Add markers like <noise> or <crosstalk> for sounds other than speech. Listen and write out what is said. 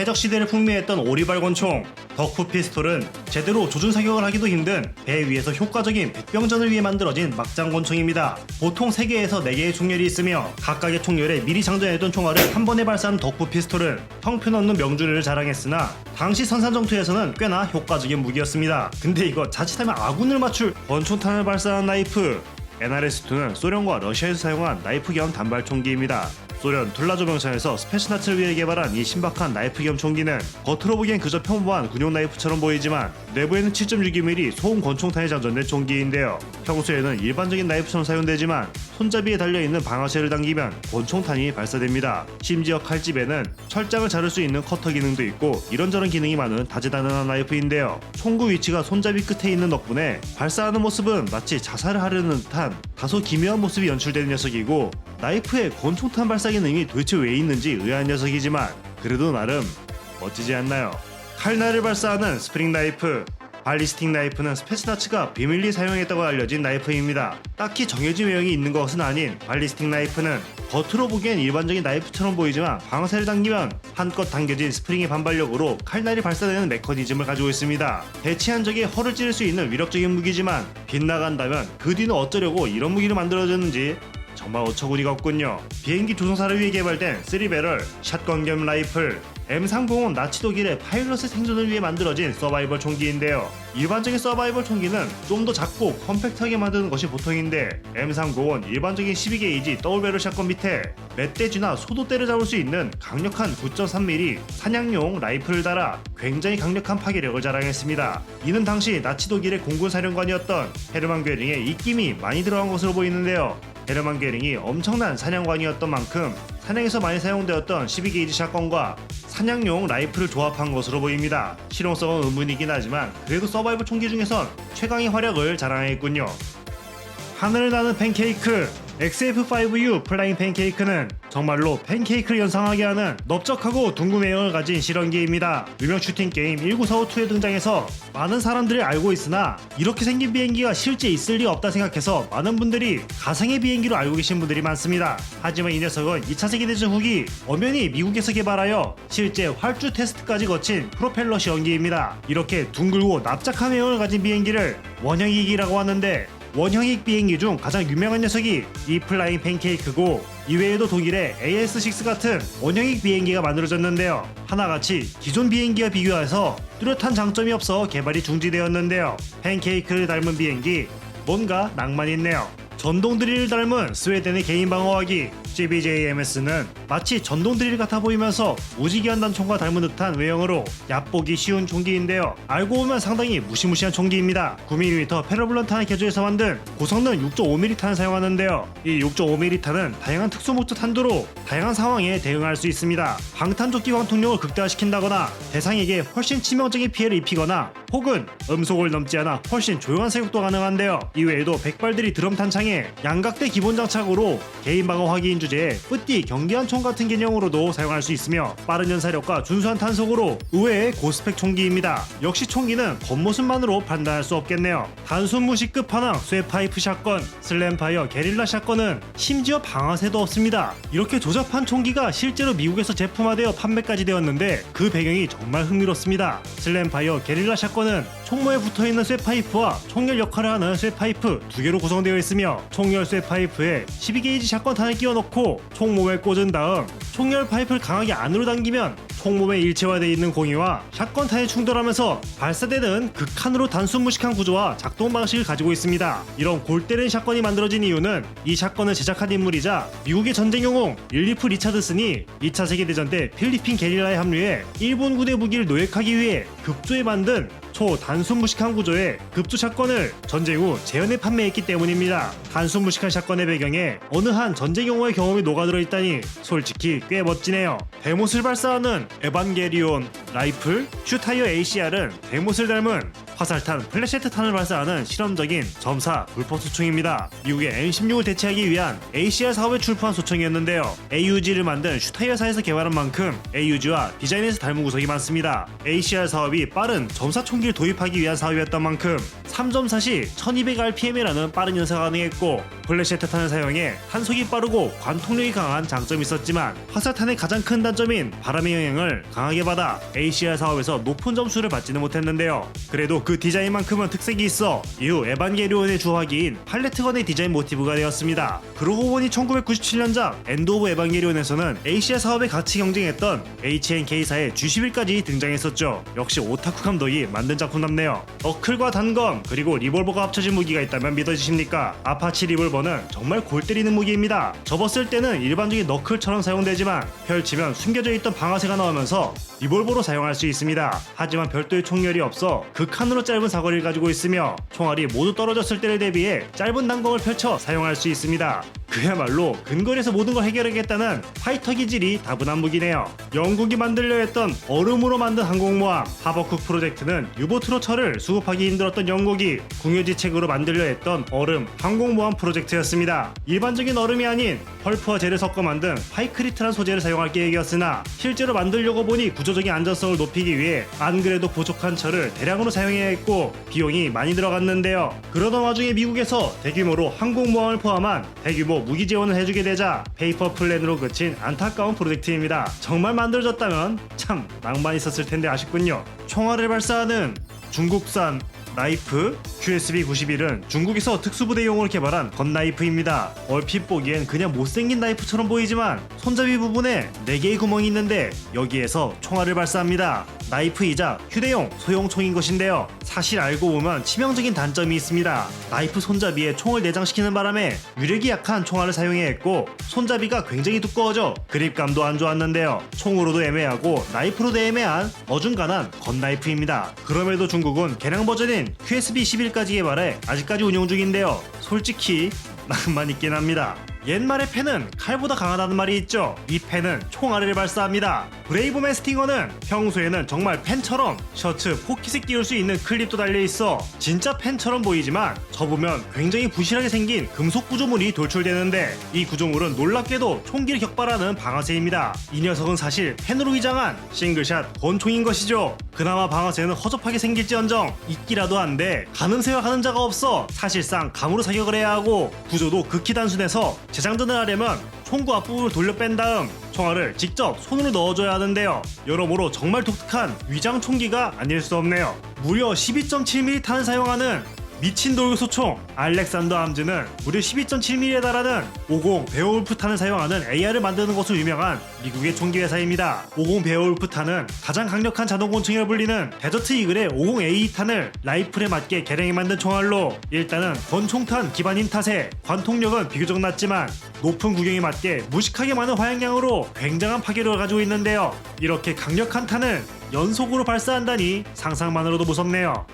해적 시대를 풍미했던 오리발 권총 덕후 피스톨은 제대로 조준 사격을 하기도 힘든 배 위에서 효과적인 백병전을 위해 만들어진 막장 권총입니다. 보통 3개에서 4개의 총열이 있으며 각각의 총열에 미리 장전해둔 총알을 한 번에 발사하는 덕후 피스톨은 형편없는 명주를 자랑했으나 당시 선산정투에서는 꽤나 효과적인 무기였습니다. 근데 이거 자칫하면 아군을 맞출 권총탄을 발사하는 나이프 NRS-2는 소련과 러시아에서 사용한 나이프 겸 단발 총기입니다. 소련 툴라조 병사에서 스페시나츠를 위해 개발한 이 신박한 나이프 겸 총기는 겉으로 보기엔 그저 평범한 군용 나이프처럼 보이지만 내부에는 7.62mm 소음 권총탄이 장전된 총기인데요. 평소에는 일반적인 나이프처럼 사용되지만 손잡이에 달려있는 방아쇠를 당기면 권총탄이 발사됩니다. 심지어 칼집에는 철장을 자를 수 있는 커터 기능도 있고 이런저런 기능이 많은 다재다능한 나이프인데요. 총구 위치가 손잡이 끝에 있는 덕분에 발사하는 모습은 마치 자살을 하려는 듯한 다소 기묘한 모습이 연출되는 녀석이고 나이프에 권총탄 발사 기능이 도대체 왜 있는지 의아한 녀석이지만 그래도 나름 멋지지 않나요? 칼날을 발사하는 스프링 나이프 발리스틱 나이프는 스페스나츠가 비밀리 사용했다고 알려진 나이프입니다. 딱히 정해진 외형이 있는 것은 아닌 발리스틱 나이프는 겉으로 보기엔 일반적인 나이프처럼 보이지만 방아쇠를 당기면 한껏 당겨진 스프링의 반발력으로 칼날이 발사되는 메커니즘을 가지고 있습니다. 배치한 적에 허를 찌를 수 있는 위력적인 무기지만 빗나간다면 그 뒤는 어쩌려고 이런 무기를 만들어줬는지 정말 어처구니가 없군요. 비행기 조종사를 위해 개발된 3배럴 샷건 겸 라이플 M305는 나치 독일의 파일럿의 생존을 위해 만들어진 서바이벌 총기인데요. 일반적인 서바이벌 총기는 좀 더 작고 컴팩트하게 만드는 것이 보통인데 M305는 일반적인 12게이지 더블배럴 샷건 밑에 멧돼지나 소도떼를 잡을 수 있는 강력한 9.3mm 사냥용 라이플을 달아 굉장히 강력한 파괴력을 자랑했습니다. 이는 당시 나치 독일의 공군 사령관이었던 헤르만 괴링의 입김이 많이 들어간 것으로 보이는데요. 헤르만 게링이 엄청난 사냥관이었던 만큼 사냥에서 많이 사용되었던 12게이지 샷건과 사냥용 라이플을 조합한 것으로 보입니다. 실용성은 의문이긴 하지만 그래도 서바이벌 총기 중에선 최강의 활약을 자랑했군요. 하늘을 나는 팬케이크 XF5U 플라잉 팬케이크는 정말로 팬케이크를 연상하게 하는 넓적하고 둥근 외형을 가진 실험기입니다. 유명 슈팅 게임 1945-2에 등장해서 많은 사람들이 알고 있으나 이렇게 생긴 비행기가 실제 있을 리 없다 생각해서 많은 분들이 가상의 비행기로 알고 계신 분들이 많습니다. 하지만 이 녀석은 2차 세계대전 후기 엄연히 미국에서 개발하여 실제 활주 테스트까지 거친 프로펠러 시험기입니다. 이렇게 둥글고 납작한 외형을 가진 비행기를 원형이기라고 하는데 원형익 비행기 중 가장 유명한 녀석이 이 플라잉 팬케이크고 이외에도 독일의 AS6 같은 원형익 비행기가 만들어졌는데요. 하나같이 기존 비행기와 비교해서 뚜렷한 장점이 없어 개발이 중지되었는데요. 팬케이크를 닮은 비행기 뭔가 낭만 있네요. 전동 드릴을 닮은 스웨덴의 개인 방어화기 GBJMS는 마치 전동 드릴 같아 보이면서 무지개한 단총과 닮은 듯한 외형으로 얕보기 쉬운 총기인데요. 알고 보면 상당히 무시무시한 총기입니다. 9mm 페러블런 탄을 개조해서 만든 고성능 6.5mm 탄을 사용하는데요. 이 6.5mm 탄은 다양한 특수 목적 탄두로 다양한 상황에 대응할 수 있습니다. 방탄조끼 광통력을 극대화시킨다거나 대상에게 훨씬 치명적인 피해를 입히거나 혹은 음속을 넘지 않아 훨씬 조용한 사격도 가능한데요. 이외에도 백발들이 드럼 탄창에 양각대 기본 장착으로 개인 방어 화기인 주제에 뿌띠 경기한 총 같은 개념으로도 사용할 수 있으며 빠른 연사력과 준수한 탄속으로 의외의 고스펙 총기입니다. 역시 총기는 겉모습만으로 판단할 수 없겠네요. 단순 무시 끝판왕 쇠파이프 샷건, 슬램파이어 게릴라 샷건은 심지어 방아쇠도 없습니다. 이렇게 조잡한 총기가 실제로 미국에서 제품화되어 판매까지 되었는데 그 배경이 정말 흥미롭습니다. 슬램파이어 게릴라 샷건은 총모에 붙어 있는 쇠파이프와 총열 역할을 하는 쇠파이프 두 개로 구성되어 있으며 총열 쇠파이프에 12게이지 샷건 탄을 끼워 넣고 총몸에 꽂은 다음 총열 파이프를 강하게 안으로 당기면 총몸에 일체화되어 있는 공이와 샷건 탄이 충돌하면서 발사되는 극한으로 단순 무식한 구조와 작동 방식을 가지고 있습니다. 이런 골 때리는 샷건이 만들어진 이유는 이 샷건을 제작한 인물이자 미국의 전쟁 영웅 릴리프 리차드슨이 2차 세계대전 때 필리핀 게릴라에 합류해 일본 군의 무기를 노획하기 위해 급조해 만든 초 단순 무식한 구조의 급조 샷건을 전쟁 후 재현해 판매했기 때문입니다. 단순 무식한 샷건의 배경에 어느 한 전쟁 영웅의 경험이 녹아들어 있다니 솔직히 꽤 멋지네요. 대못을 발사하는 에반게리온 라이플 슈타이어 ACR은 대못을 닮은 화살탄 플래시트 탄을 발사하는 실험적인 점사 불법 소총입니다. 미국의 M16을 대체하기 위한 ACR 사업에 출품한 소총이었는데요. AUG를 만든 슈타이어사에서 개발한 만큼 AUG와 디자인에서 닮은 구석이 많습니다. ACR 사업이 빠른 점사 총기를 도입하기 위한 사업이었던 만큼 3.4시 1200rpm이라는 빠른 연사가 가능했고 플래시트 탄을 사용해 탄속이 빠르고 관통력이 강한 장점이 있었지만 화살탄의 가장 큰 단점인 바람의 영향을 강하게 받아 ACR 사업에서 높은 점수를 받지는 못했는데요. 그래도 그 디자인만큼은 특색이 있어 이후 에반게리온의 주화기인 팔레트건의 디자인 모티브가 되었습니다. 그러고 보니 1997년작 엔드 오브 에반게리온에서는 ACR 사업에 같이 경쟁했던 HNK사의 G11까지 등장했었죠. 역시 오타쿠 감독이 만든 작품답네요. 너클과 단검 그리고 리볼버가 합쳐진 무기가 있다면 믿어지십니까? 아파치 리볼버는 정말 골 때리는 무기입니다. 접었을 때는 일반적인 너클처럼 사용되지만 펼치면 숨겨져 있던 방아쇠가 나오면서 리볼버로 사용할 수 있습니다. 하지만 별도의 총열이 없어 극한으로 짧은 사거리를 가지고 있으며 총알이 모두 떨어졌을 때를 대비해 짧은 단검을 펼쳐 사용할 수 있습니다. 그야말로 근거리에서 모든 걸 해결하겠다는 파이터 기질이 다분한 무기네요. 영국이 만들려 했던 얼음으로 만든 항공모함 하버쿡 프로젝트는 유보트로 철을 수급하기 힘들었던 영국이 궁여지책으로 만들려 했던 얼음 항공모함 프로젝트였습니다. 일반적인 얼음이 아닌 펄프와 젤을 섞어 만든 파이크리트란 소재를 사용할 계획이었으나 실제로 만들려고 보니 구조적인 안전성을 높이기 위해 안 그래도 부족한 철을 대량으로 사용해야 했고 비용이 많이 들어갔는데요. 그러던 와중에 미국에서 대규모로 항공모함을 포함한 대규모 무기 지원을 해주게 되자 페이퍼 플랜으로 그친 안타까운 프로젝트입니다. 정말 만들어졌다면 참 낭만 있었을 텐데 아쉽군요. 총알을 발사하는 중국산 나이프 QSB-91은 중국에서 특수부대용으로 개발한 건나이프입니다. 얼핏 보기엔 그냥 못생긴 나이프처럼 보이지만 손잡이 부분에 4개의 구멍이 있는데 여기에서 총알을 발사합니다. 나이프이자 휴대용 소형총인 것인데요. 사실 알고 보면 치명적인 단점이 있습니다. 나이프 손잡이에 총을 내장시키는 바람에 위력이 약한 총알을 사용해야 했고 손잡이가 굉장히 두꺼워져 그립감도 안 좋았는데요. 총으로도 애매하고 나이프로도 애매한 어중간한 건나이프입니다. 그럼에도 중국은 개량 버전인 QSB-11까지 개발해 아직까지 운영 중인데요. 솔직히 <laughs> 낭만 있긴 합니다. 옛말의 펜은 칼보다 강하다는 말이 있죠. 이 펜은 총알을 발사합니다. 브레이브맨 스팅어는 평소에는 정말 펜처럼 셔츠 포켓에 끼울 수 있는 클립도 달려 있어 진짜 펜처럼 보이지만 접으면 굉장히 부실하게 생긴 금속 구조물이 돌출되는데 이 구조물은 놀랍게도 총기를 격발하는 방아쇠입니다. 이 녀석은 사실 펜으로 위장한 싱글샷 권총인 것이죠. 그나마 방아쇠는 허접하게 생길지언정 있기라도 한데 가늠새와 가늠자가 없어 사실상 감으로 사격을 해야 하고 구조도 극히 단순해서 재장전을 하려면 총구 앞부분을 돌려 뺀 다음 총알을 직접 손으로 넣어줘야 하는데요. 여러모로 정말 독특한 위장 총기가 아닐 수 없네요. 무려 12.7mm 탄을 사용하는 미친 돌격 소총 알렉산더 암즈는 무려 12.7mm에 달하는 50 베어울프 탄을 사용하는 AR을 만드는 것으로 유명한 미국의 총기 회사입니다. 50 베어울프 탄은 가장 강력한 자동권총이라 불리는 데저트 이글의 50A 탄을 라이플에 맞게 개량해 만든 총알로 일단은 권총탄 기반인 탓에 관통력은 비교적 낮지만 높은 구경에 맞게 무식하게 많은 화약량으로 굉장한 파괴력을 가지고 있는데요. 이렇게 강력한 탄을 연속으로 발사한다니 상상만으로도 무섭네요.